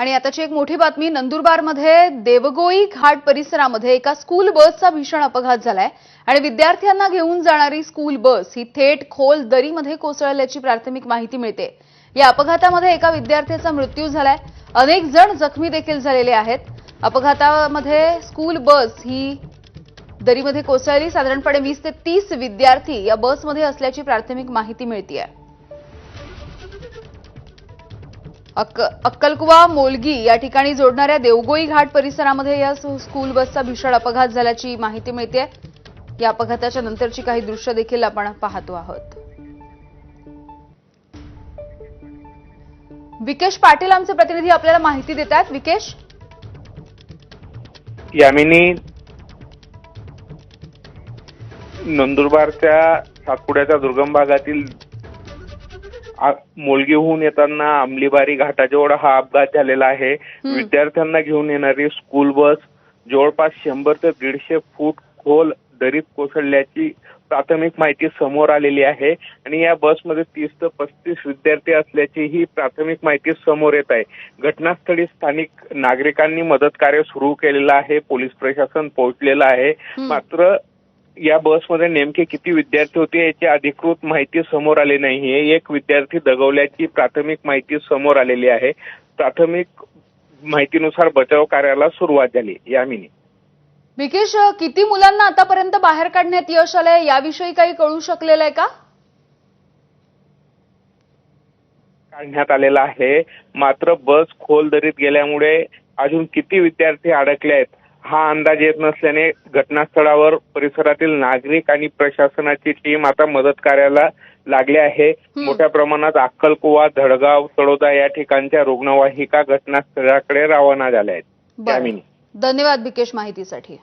आणि आताची एक मोठी बातमी नंदुरबारमध्ये देवगोई घाट परिसरामध्ये एका स्कूल बसचा भीषण अपघात झालाय. आणि विद्यार्थ्यांना घेऊन जाणारी स्कूल बस ही थेट खोल दरीमध्ये कोसळल्याची प्राथमिक माहिती मिळते. या अपघातामध्ये एका विद्यार्थ्याचा मृत्यू झालाय. अनेक जण जखमी देखील झालेले आहेत. अपघातामध्ये स्कूल बस ही दरीमध्ये कोसळली. साधारणपणे वीस ते तीस विद्यार्थी या बसमध्ये असल्याची प्राथमिक माहिती मिळते आहे अक अक्कलकुवा मोलगी या ठिकाणी जोडणाऱ्या देवगोई घाट परिसरामध्ये या स्कूल बसचा भीषण अपघात झाल्याची माहिती मिळते या अपघाताच्या नंतरची काही दृश्य देखील आपण पाहतो आहोत. विकेश पाटील आमचे प्रतिनिधी आपल्याला माहिती देत आहेत विकेश? यामिनी नंदुरबारच्या सातपुड्याच्या दुर्गम भागातील आ- मोलगीहून येताना अंमलीबारी घाटाजवळ हा अपघात झालेला आहे. विद्यार्थ्यांना घेऊन येणारी स्कूल बस जवळपास शंभर ते दीडशे फूट खोल दरीत कोसळल्याची प्राथमिक माहिती समोर आलेली आहे आणि या बसमध्ये तीस ते पस्तीस विद्यार्थी असल्याची ही प्राथमिक माहिती समोर येत आहे. घटनास्थळी स्थानिक नागरिकांनी मदत कार्य सुरू केलेलं आहे पोलीस प्रशासन पोहोचलेलं आहे. मात्र या बसमध्ये नेमके किती विद्यार्थी होते याची अधिकृत माहिती समोर आली नाहीये. एक विद्यार्थी दगवल्याची प्राथमिक माहिती समोर आलेली आहे. प्राथमिक माहितीनुसार बचाव कार्याला सुरुवात झाली. यामिनी विकेश किती मुलांना आतापर्यंत बाहेर काढण्यात यश आलंय याविषयी काही कळू शकलेलं आहे का? काढण्यात आलेला आहे. मात्र बस खोल दरीत गेल्यामुळे अजून किती विद्यार्थी अडकले आहेत? हा अंदाज येत नसल्याने घटनास्थळावर परिसरातील नागरिक आणि प्रशासनाची टीम आता मदत कार्याला लागली आहे. मोठ्या प्रमाणात अक्कलकुवा धडगाव तळोदा या ठिकाणच्या रुग्णवाहिका घटनास्थळाकडे रवाना झाल्या आहेत. धन्यवाद विकेश माहितीसाठी.